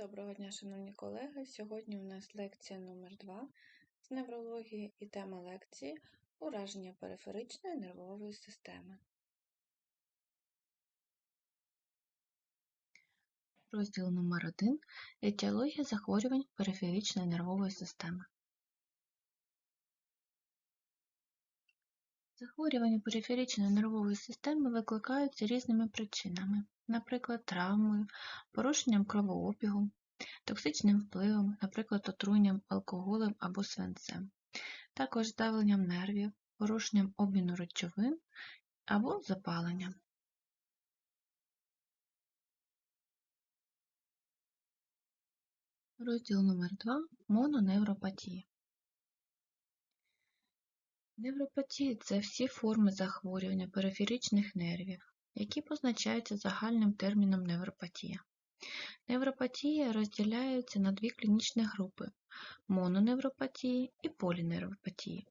Доброго дня, шановні колеги! Сьогодні у нас лекція номер 2 з неврології і тема лекції ураження периферичної нервової системи. Розділ номер 1 Етіологія захворювань периферичної нервової системи. Захворювання периферичної нервової системи викликаються різними причинами, наприклад, травмою, порушенням кровообігу, токсичним впливом, наприклад, отруєнням алкоголем або свинцем, також здавленням нервів, порушенням обміну речовин або запаленням. Розділ номер 2 Мононевропатія. Невропатії це всі форми захворювання периферичних нервів, які позначаються загальним терміном невропатія. Невропатія розділяються на дві клінічні групи мононевропатії і поліневропатії.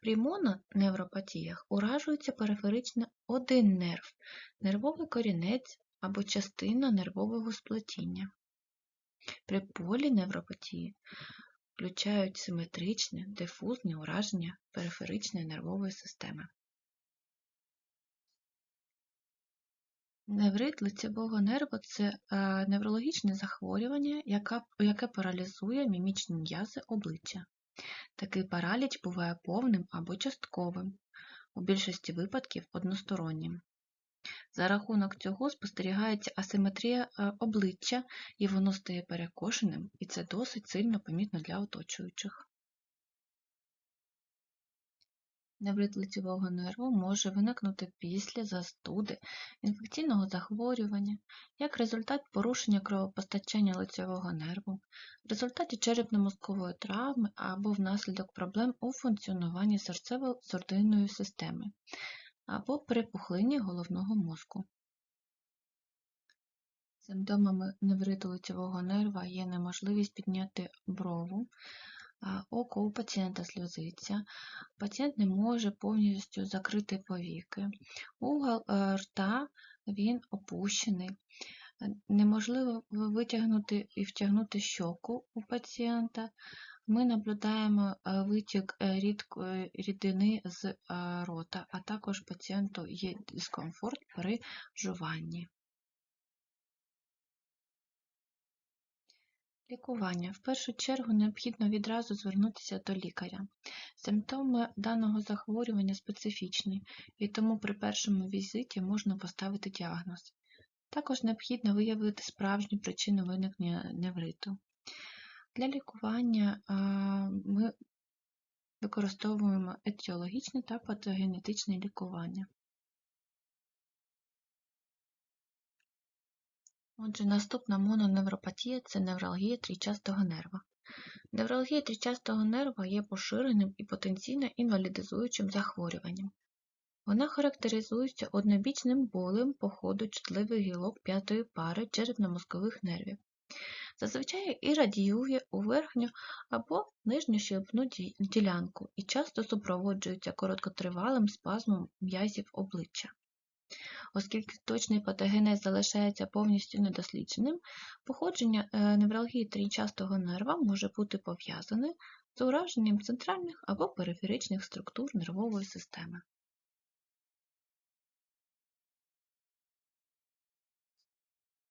При мононевропатіях уражується периферично один нерв, нервовий корінець або частина нервового сплетіння. При поліневропатії включають симетричне, дифузне ураження периферичної нервової системи. Неврит лицевого нерву це е, неврологічне захворювання, яке паралізує мімічні м'язи обличчя. Такий параліч буває повним або частковим, у більшості випадків одностороннім. За рахунок цього спостерігається асиметрія е, обличчя, і воно стає перекошеним, і це досить сильно помітно для оточуючих. Неврит лицевого нерву може виникнути після застуди, інфекційного захворювання, як результат порушення кровопостачання лицевого нерву, в результаті черепно-мозкової травми або внаслідок проблем у функціонуванні серцево-судинної системи, або при пухлині головного мозку. Симптомами невриту лицевого нерва є неможливість підняти брову, око у пацієнта сльозиться, пацієнт не може повністю закрити повіки, угол е, рта він опущений, неможливо витягнути і втягнути щоку у пацієнта, ми наблюдаємо е, витік е, рідини з рота, а також пацієнту є дискомфорт при жуванні. Лікування. В першу чергу необхідно відразу звернутися до лікаря. Симптоми даного захворювання специфічні, і тому при першому візиті можна поставити діагноз. Також необхідно виявити справжню причину виникнення невриту. Для лікування ми використовуємо етіологічне та патогенетичне лікування. Отже, наступна мононевропатія це невралгія трічастого нерва. Невралгія трічастого нерва є поширеним і потенційно інвалідизуючим захворюванням. Вона характеризується однобічним болем по ходу чутливих гілок п'ятої пари черепно-мозкових нервів. Зазвичай і радіює у верхню або нижню щелепну ділянку і часто супроводжується короткотривалим спазмом м'язів обличчя. Оскільки точний патогенез залишається повністю недослідженим, походження е, невралгії трійчастого нерва може бути пов'язане з ураженням центральних або периферичних структур нервової системи.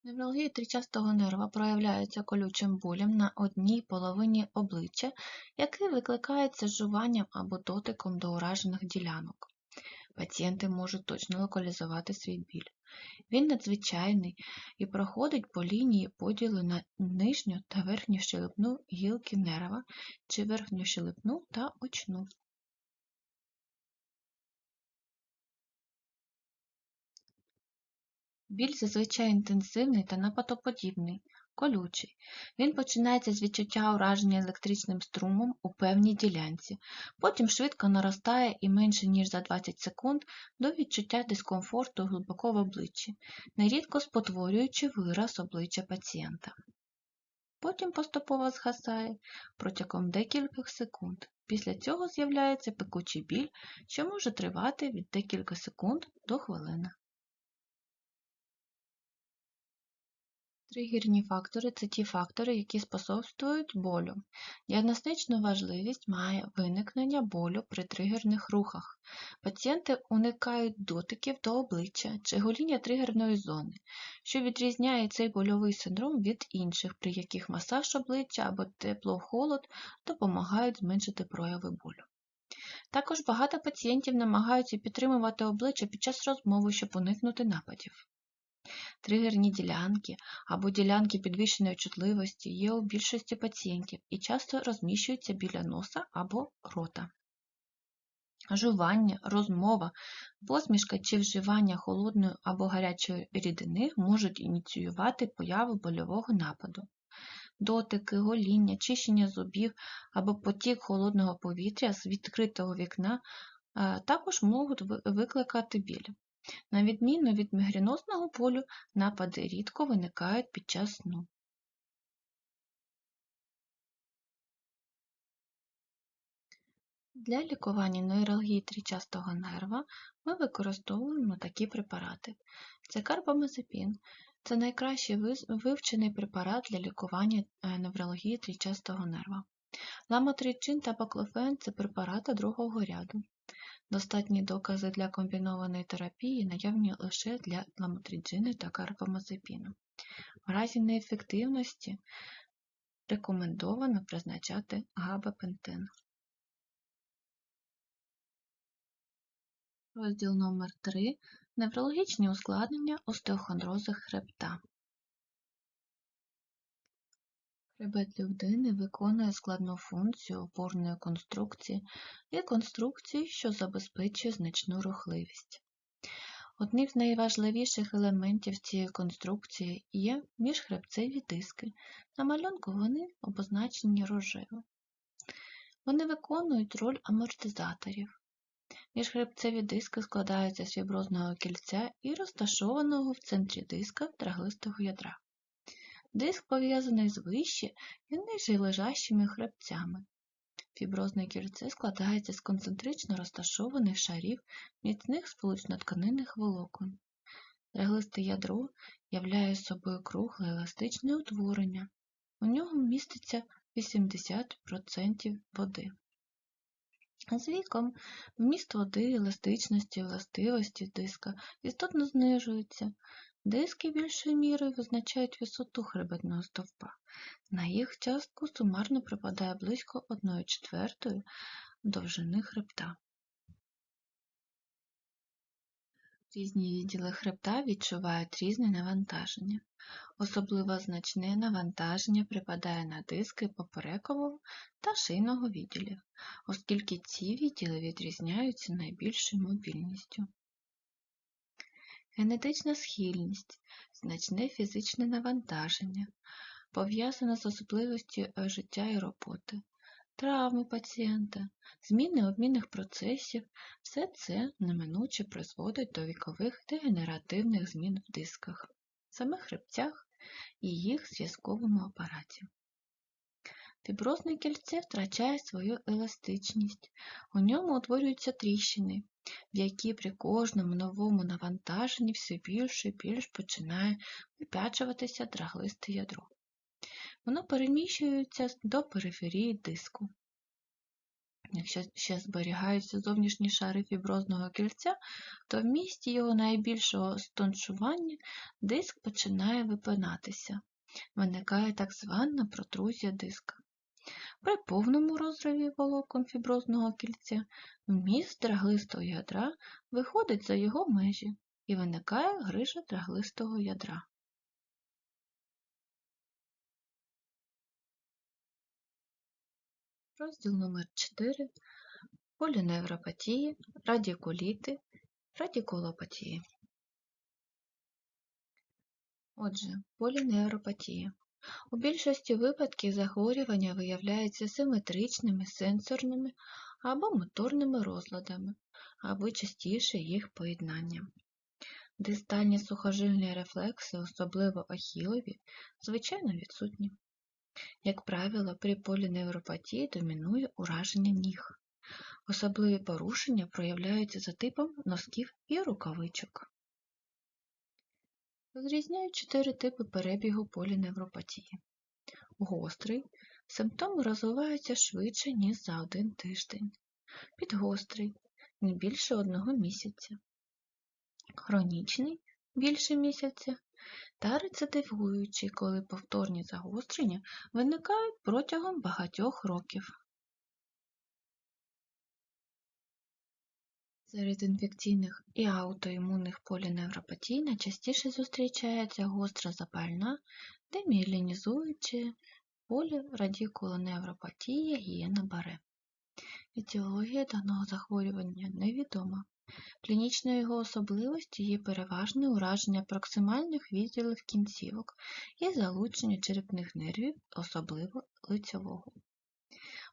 Невралгія тричастого нерва проявляється колючим болем на одній половині обличчя, який викликається жуванням або дотиком до уражених ділянок. Пацієнти можуть точно локалізувати свій біль. Він надзвичайний і проходить по лінії поділу на нижню та верхню щелепну гілки нерва чи верхню щелепну та очну. Біль зазвичай інтенсивний та напатоподібний, колючий. Він починається з відчуття ураження електричним струмом у певній ділянці, потім швидко наростає і менше ніж за 20 секунд до відчуття дискомфорту глибоко в обличчі, нерідко спотворюючи вираз обличчя пацієнта. Потім поступово згасає протягом декількох секунд. Після цього з'являється пекучий біль, що може тривати від декілька секунд до хвилини. Тригерні фактори це ті фактори, які способствують болю. Діагностичну важливість має виникнення болю при тригерних рухах. Пацієнти уникають дотиків до обличчя чи гоління тригерної зони, що відрізняє цей больовий синдром від інших, при яких масаж обличчя або тепло-холод допомагають зменшити прояви болю. Також багато пацієнтів намагаються підтримувати обличчя під час розмови, щоб уникнути нападів. Тригерні ділянки або ділянки підвищеної чутливості є у більшості пацієнтів і часто розміщуються біля носа або рота. Жування, розмова, посмішка чи вживання холодної або гарячої рідини можуть ініціювати появу больового нападу. Дотики, гоління, чищення зубів або потік холодного повітря з відкритого вікна е, також можуть викликати біль. На відміну від мігренозного болю, напади рідко виникають під час сну. Для лікування нейралгії трічастого нерва ми використовуємо такі препарати. Це карбамазепін. Це найкращий вивчений препарат для лікування е, неврології трічастого нерва. Ламотричин та баклофен – це препарати другого ряду. Достатні докази для комбінованої терапії наявні лише для ламотриджини та карбамазепіну. В разі неефективності рекомендовано призначати габапентин. Розділ номер 3 Неврологічні ускладнення остеохондрози хребта. Хребет людини виконує складну функцію опорної конструкції і конструкції, що забезпечує значну рухливість. Одним з найважливіших елементів цієї конструкції є міжхребцеві диски. На малюнку вони обозначені рожево. Вони виконують роль амортизаторів. Міжхребцеві диски складаються з фіброзного кільця і розташованого в центрі диска траглистого ядра. Диск пов'язаний з вище і ниже лежащими хребцями. Фіброзне кільце складається з концентрично розташованих шарів міцних сполучнотканинних волокон. Реглисте ядро являє собою кругле еластичне утворення. У ньому міститься 80% води. З віком вміст води, еластичності, властивості диска істотно знижується. Диски більшою мірою визначають висоту хребетного стовпа. На їх частку сумарно припадає близько 1 четвертої довжини хребта. Різні відділи хребта відчувають різне навантаження. Особливо значне навантаження припадає на диски поперекового та шийного відділів, оскільки ці відділи відрізняються найбільшою мобільністю. Генетична схильність, значне фізичне навантаження, пов'язане з особливістю е, життя і роботи, травми пацієнта, зміни обмінних процесів все це неминуче призводить до вікових дегенеративних змін в дисках, самих хребцях і їх зв'язковому апараті. Фіброзне кільце втрачає свою еластичність, у ньому утворюються тріщини, в які при кожному новому навантаженні все більше і більш починає вип'ячуватися драглисте ядро. Воно переміщується до периферії диску. Якщо ще зберігаються зовнішні шари фіброзного кільця, то в місті його найбільшого стоншування диск починає випинатися. Виникає так звана протрузія диска. При повному розриві волокон фіброзного кільця вміст драглистого ядра виходить за його межі і виникає грижа драглистого ядра. Розділ номер 4 поліневропатії, радікуліти, радікулопатії. Отже, поліневропатія. У більшості випадків захворювання виявляються симетричними сенсорними або моторними розладами, або частіше їх поєднанням. Дистальні сухожильні рефлекси, особливо ахілові, звичайно відсутні. Як правило, при поліневропатії домінує ураження ніг. Особливі порушення проявляються за типом носків і рукавичок. Розрізняють чотири типи перебігу поліневропатії. Гострий симптоми розвиваються швидше, ніж за один тиждень. Підгострий не більше одного місяця. Хронічний більше місяця. Та рецидивуючий, коли повторні загострення виникають протягом багатьох років. Серед інфекційних і аутоімунних поліневропатій найчастіше зустрічається гостра запальна, деміелінізуюча полірадикулоневропатія гієна баре. Етіологія даного захворювання невідома. Клінічною його особливістю є переважне ураження проксимальних відділів кінцівок і залучення черепних нервів, особливо лицьового.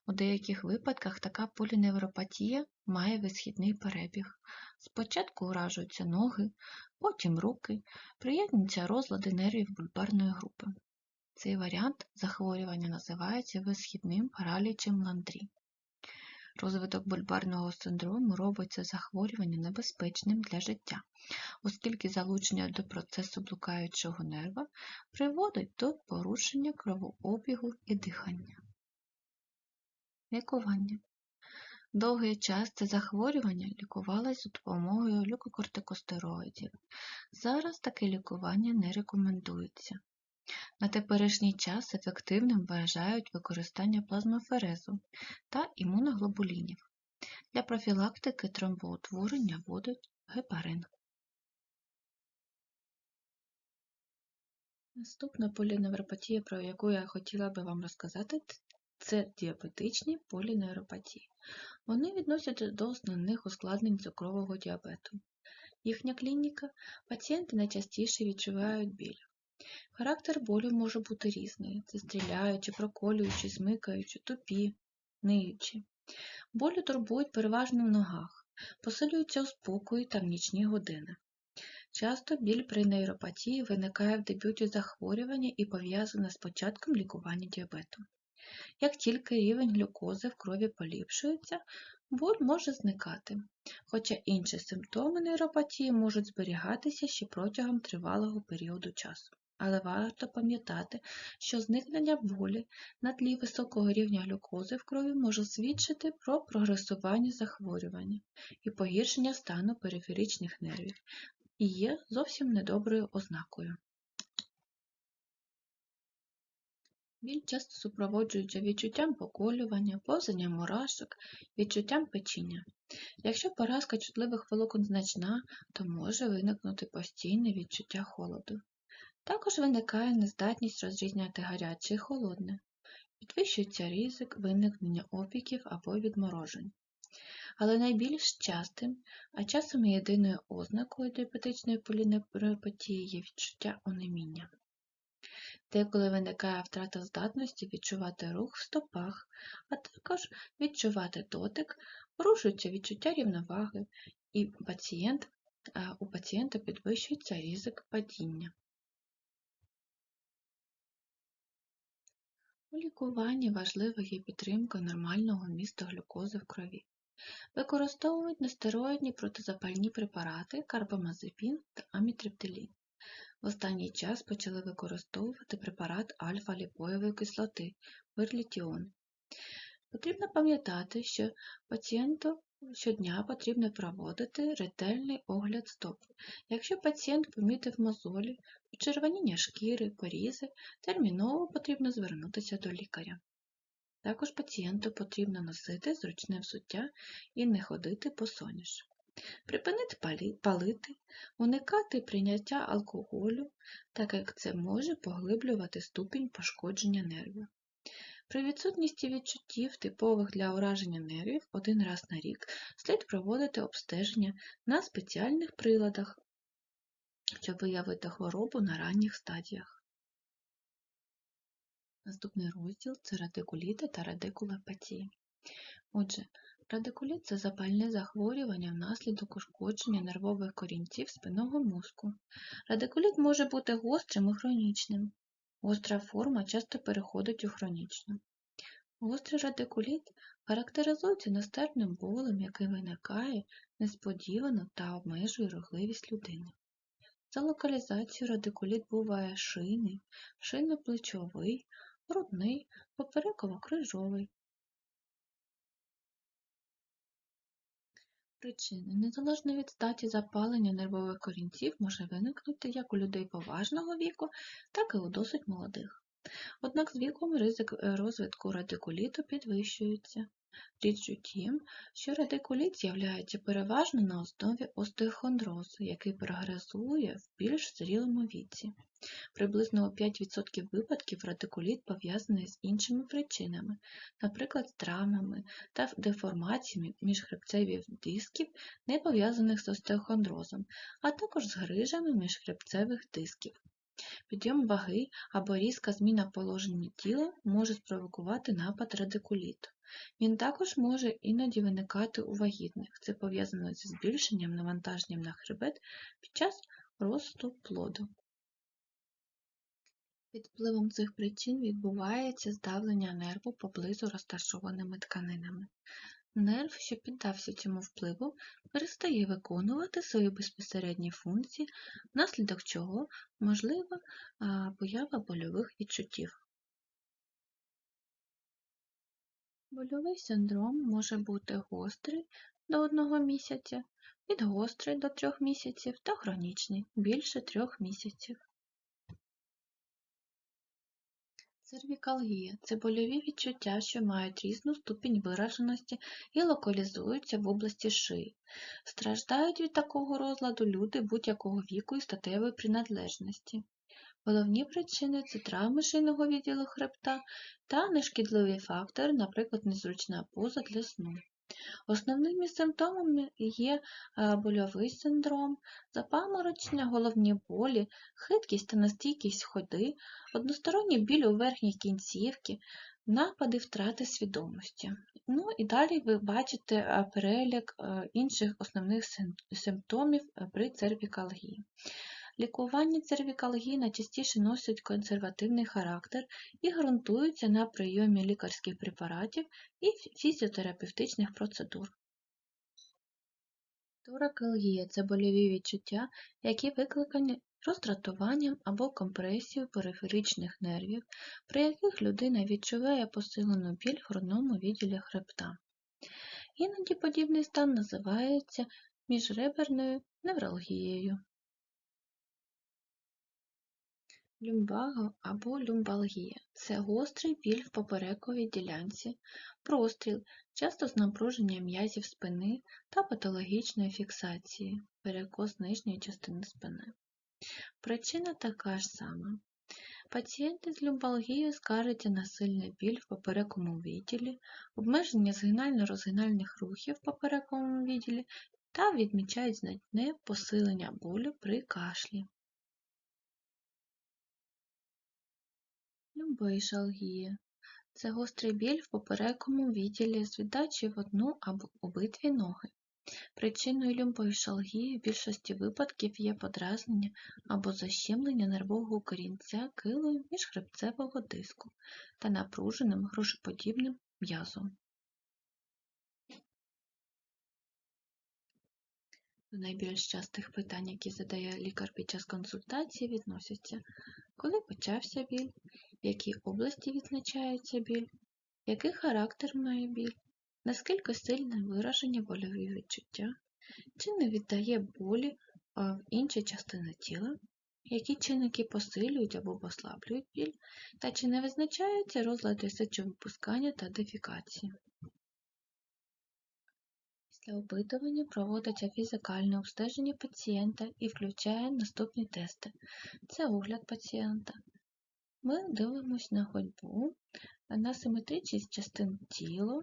У деяких випадках така поліневропатія має висхідний перебіг. Спочатку уражуються ноги, потім руки, приєднуються розлади нервів бульбарної групи. Цей варіант захворювання називається висхідним паралічем ландрі. Розвиток бульбарного синдрому робить це захворювання небезпечним для життя, оскільки залучення до процесу блукаючого нерва приводить до порушення кровообігу і дихання. Лікування. Довгий час це захворювання лікувалось за допомогою глюкокортикостероїдів. Зараз таке лікування не рекомендується. На теперішній час ефективним вважають використання плазмоферезу та імуноглобулінів. Для профілактики тромбоутворення вводять гепарин. Наступна поліневропатія, про яку я хотіла би вам розказати, це діабетичні поліневропатії. Вони відносяться до основних ускладнень цукрового діабету. Їхня клініка пацієнти найчастіше відчувають біль. Характер болю може бути різний: це стріляючи, проколюючи, смикаючи, тупі, ниючі. Болі турбують переважно в ногах, посилюються у спокої та в нічні години. Часто біль при нейропатії виникає в дебюті захворювання і пов'язана з початком лікування діабету. Як тільки рівень глюкози в крові поліпшується, боль може зникати, хоча інші симптоми нейропатії можуть зберігатися ще протягом тривалого періоду часу. Але варто пам'ятати, що зникнення болі на тлі високого рівня глюкози в крові може свідчити про прогресування захворювання і погіршення стану периферичних нервів і є зовсім недоброю ознакою. Біль часто супроводжується відчуттям поколювання, повзанням мурашок, відчуттям печіння. Якщо поразка чутливих волокон значна, то може виникнути постійне відчуття холоду. Також виникає нездатність розрізняти гаряче і холодне, підвищується ризик виникнення опіків або відморожень. Але найбільш частим, а часом єдиною ознакою діабетичної поліневропатії є відчуття онеміння. Деколи виникає втрата здатності відчувати рух в стопах, а також відчувати дотик, порушується відчуття рівноваги, і пацієнт, у пацієнта підвищується ризик падіння. У лікуванні важлива є підтримка нормального вмісту глюкози в крові. Використовують нестероїдні протизапальні препарати карбамазепін та амітриптилін. В останній час почали використовувати препарат альфа-ліпоєвої кислоти верлітіон. Потрібно пам'ятати, що пацієнту щодня потрібно проводити ретельний огляд стоп. Якщо пацієнт помітив мозолі, почервоніння шкіри, порізи, терміново потрібно звернутися до лікаря. Також пацієнту потрібно носити зручне взуття і не ходити по босоніж. Припинити палити, уникати прийняття алкоголю, так як це може поглиблювати ступінь пошкодження нервів. При відсутності відчуттів, типових для ураження нервів, один раз на рік слід проводити обстеження на спеціальних приладах, щоб виявити хворобу на ранніх стадіях. Наступний розділ це радикуліти та радикулопатії. Отже, радикуліт це запальне захворювання внаслідок ушкодження нервових корінців спинного мозку. Радикуліт може бути гострим і хронічним. Гостра форма часто переходить у хронічну. Гострий радикуліт характеризується нестерпним болем, який виникає несподівано та обмежує рухливість людини. За локалізацією радикуліт буває шийний, шийно-плечовий, грудний, попереково-крижовий. Причини. Незалежно від статі запалення нервових корінців може виникнути як у людей поважного віку, так і у досить молодих. Однак з віком ризик е, розвитку радикуліту підвищується. Річ у тім, що радикуліт з'являється переважно на основі остеохондрозу, який прогресує в більш зрілому віці. Приблизно у 5% випадків радикуліт пов'язаний з іншими причинами, наприклад, з травмами та деформаціями міжхребцевих дисків, не пов'язаних з остеохондрозом, а також з грижами міжхребцевих дисків. Підйом ваги або різка зміна положення тіла може спровокувати напад радикуліту. Він також може іноді виникати у вагітних. Це пов'язано зі збільшенням навантаженням на хребет під час росту плоду. Під впливом цих причин відбувається здавлення нерву поблизу розташованими тканинами. Нерв, що піддався цьому впливу, перестає виконувати свої безпосередні функції, внаслідок чого можлива поява больових відчуттів. Больовий синдром може бути гострий до 1 місяця, підгострий до 3 місяців та хронічний більше 3 місяців. Цервікалгія – це больові відчуття, що мають різну ступінь вираженості і локалізуються в області шиї. Страждають від такого розладу люди будь-якого віку і статевої приналежності. Головні причини це травми шийного відділу хребта та нешкідливі фактори, наприклад, незручна поза для сну. Основними симптомами є е, больовий синдром, запаморочення, головні болі, хиткість та нестійкість ходи, односторонній біль у верхній кінцівці, напади втрати свідомості. Ну і далі ви бачите е, перелік е, інших основних симптомів при цервікалгії. Лікування цервікалгії найчастіше носить консервативний характер і ґрунтуються на прийомі лікарських препаратів і фізіотерапевтичних процедур. Торакалгія – це больові відчуття, які викликані роздратуванням або компресією периферичних нервів, при яких людина відчуває посилену біль в грудному відділі хребта. Іноді подібний стан називається міжреберною невралгією. Люмбаго або люмбалгія – це гострий біль в поперековій ділянці, простріл, часто з напруженням м'язів спини та патологічної фіксації, перекос нижньої частини спини. Причина така ж сама. Пацієнти з люмбалгією скаржаться на сильний біль в поперековому відділі, обмеження згинально-розгинальних рухів в поперековому відділі та відмічають значне посилення болю при кашлі. Люмбоїшалгія – це гострий біль в поперековому відділі з віддачею в одну або обидві ноги. Причиною люмбоїшалгії в більшості випадків є подразнення або защемлення нервового корінця килою міжхребцевого диску та напруженим грушеподібним м'язом. До найбільш частих питань, які задає лікар під час консультації, відносяться коли почався біль, в якій області відзначається біль, який характер має біль, наскільки сильне вираження больові відчуття, чи не віддає болі в інші частини тіла, які чинники посилюють або послаблюють біль, та чи не визначаються розлади сечовипускання та дефікації. Після опитування проводиться фізикальне обстеження пацієнта і включає наступні тести. Це огляд пацієнта. Ми дивимося на ходьбу, на симетричність частин тіла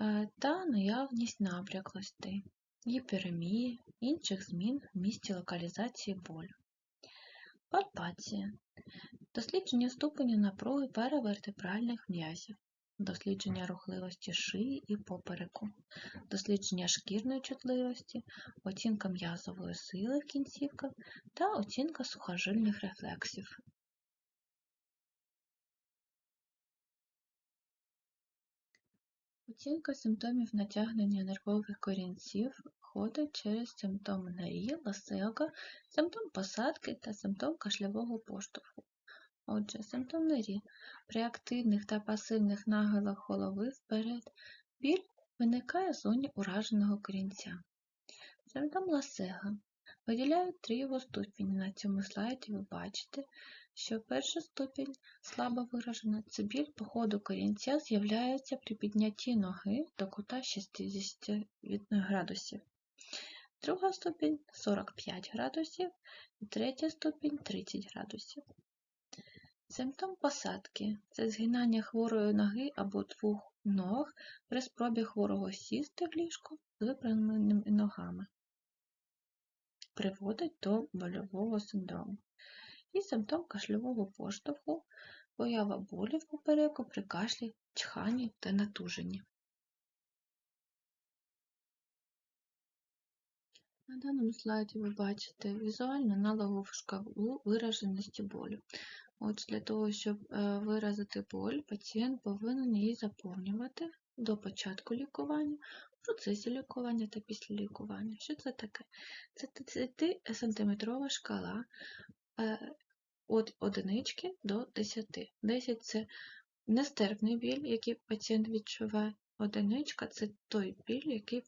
е, та наявність набряклостей, гіперемії, інших змін в місці локалізації болю. Пальпація. Дослідження ступеня напруги перевертебральних м'язів дослідження рухливості шиї і попереку, дослідження шкірної чутливості, оцінка м'язової сили в кінцівках та оцінка сухожильних рефлексів. Оцінка симптомів натягнення нервових корінців, проходить через симптом НРІ, ласилка, симптом посадки та симптом кашлявого поштовху. Отже, симптом НРІ. При активних та пасивних нахилах голови вперед біль виникає в зоні ураженого корінця. Симптом ласега. Виділяють три його ступені. На цьому слайді ви бачите, що перша ступінь слабо виражена. Це біль по ходу корінця з'являється при піднятті ноги до кута 60 градусів. Друга ступінь 45 градусів і третя ступінь 30 градусів. Симптом посадки це згинання хворої ноги або двох ног при спробі хворого сісти в ліжко з випрямленими ногами. Приводить до больового синдрому. І симптом кашльового поштовху поява болі в попереку при кашлі, чханні та натуженні. На даному слайді ви бачите візуальну аналогову шкалу вираженості болю. Отже, для того, щоб е, виразити боль, пацієнт повинен її заповнювати до початку лікування, процесі лікування та після лікування. Що це таке? Це 30-сантиметрова шкала від одинички до 10. 10 це нестерпний біль, який пацієнт відчуває. Одиничка це той біль, який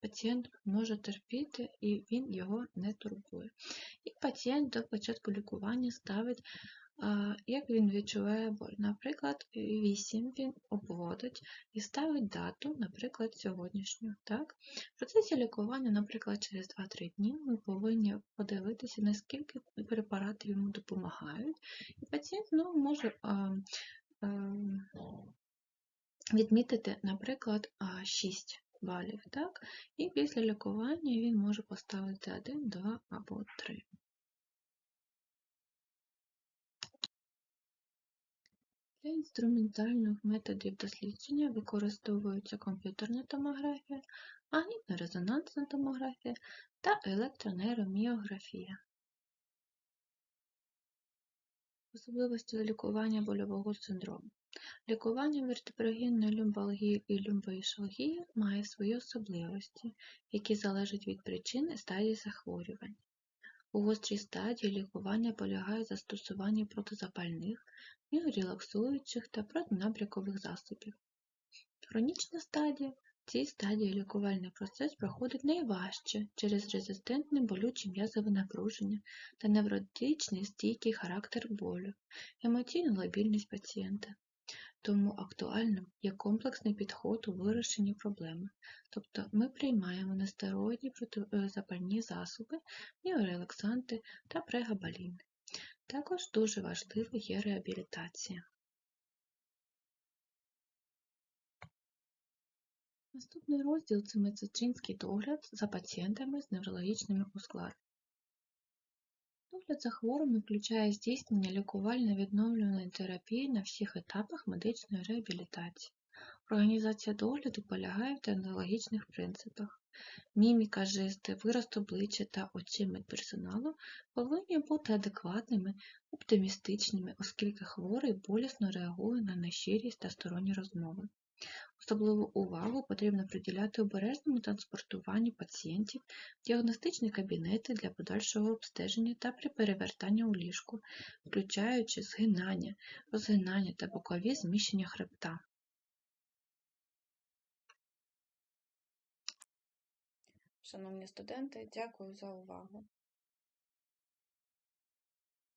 пацієнт може терпіти, і він його не турбує. І пацієнт до початку лікування ставить, як він відчуває боль. Наприклад, 8 він обводить і ставить дату, наприклад, сьогоднішню. Так? В процесі лікування, наприклад, через 2-3 дні ми повинні подивитися, наскільки препарати йому допомагають, і пацієнт ну, може відмітити, наприклад, 6 балів. Так? І після лікування він може поставити 1, 2 або 3. Для інструментальних методів дослідження використовуються комп'ютерна томографія, магнітно-резонансна томографія та електронейроміографія. Особливості лікування больового синдрому. Лікування вертеброгенної люмбалгії і люмбоішалгії має свої особливості, які залежать від причин і стадії захворювання. У гострій стадії лікування полягає в застосуванні протизапальних, міорелаксуючих та протинабрякових засобів. Хронічна стадія в цій стадії лікувальний процес проходить найважче через резистентне болюче м'язове напруження та невротичний стійкий характер болю, емоційну лабільність пацієнта. Тому актуальним є комплексний підход у вирішенні проблеми, тобто ми приймаємо нестероїдні протизапальні засоби, міорелаксанти та прегабаліни. Також дуже важливою є реабілітація. Наступний розділ це медицинський догляд за пацієнтами з неврологічними ускладненнями. За хворими включає здійснення лікувально-відновлювальної терапії на всіх етапах медичної реабілітації. Організація догляду полягає в технологічних принципах. Міміка, жести, вираз обличчя та очі медперсоналу повинні бути адекватними, оптимістичними, оскільки хворий болісно реагує на нещирість та сторонні розмови. Особливу увагу потрібно приділяти обережному транспортуванню пацієнтів в діагностичні кабінети для подальшого обстеження та при перевертанні у ліжку, включаючи згинання, розгинання та бокові зміщення хребта. Шановні студенти, дякую за увагу!